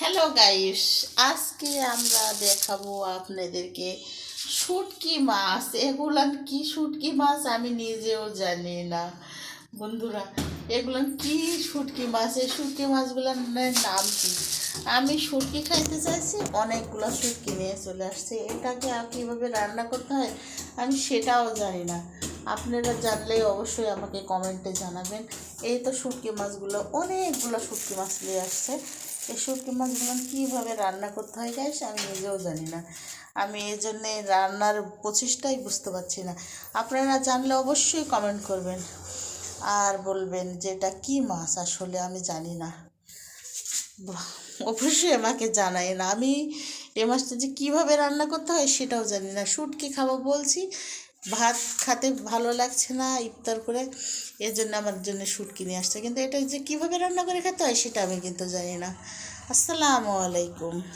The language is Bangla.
হ্যালো গাইস আজকে আমরা দেখাবো আপনাদেরকে শুটকি মাছ। এগুলান কি শুটকি মাছ আমি নিজেও জানি না। বন্ধুরা এগুলান কি শুটকি মাছ? এই শুটকি মাছগুলোর নাম কি? আমি শুটকি খাইতে চাইছি, অনেকগুলো শুটকি নিয়ে চলে আসছে। এটাকে কীভাবে রান্না করতে হয় আমি সেটাও জানি না। আপনারা জানলে অবশ্যই আমাকে কমেন্টে জানাবেন। এই তো শুটকি মাছগুলো, অনেকগুলো শুটকি মাছ নিয়ে আসছে। এই শুটকি মাছগুলো কীভাবে রান্না করতে হয় গাইস আমি নিজেও জানি না। আমি এই জন্যে রান্নার প্রচেষ্টাই বুঝতে পারছি না। আপনারা জানলে অবশ্যই কমেন্ট করবেন। আর বলবেন যে এটা কী মাছ? আসলে আমি জানি না। অবশ্যই আমাকে জানাই না। আমি এ মাছটা যে কীভাবে রান্না করতে হয় সেটাও জানি না। শুটকি খাব বলছি ভাত খাতে ভালো লাগছে না, ইফতার করে, এর জন্য আমার জন্য স্যুট কিনে আসছে। কিন্তু এটা যে কীভাবে রান্না করে খেতে হয়, সেটা আমি কিন্তু জানি না। আসসালামু আলাইকুম।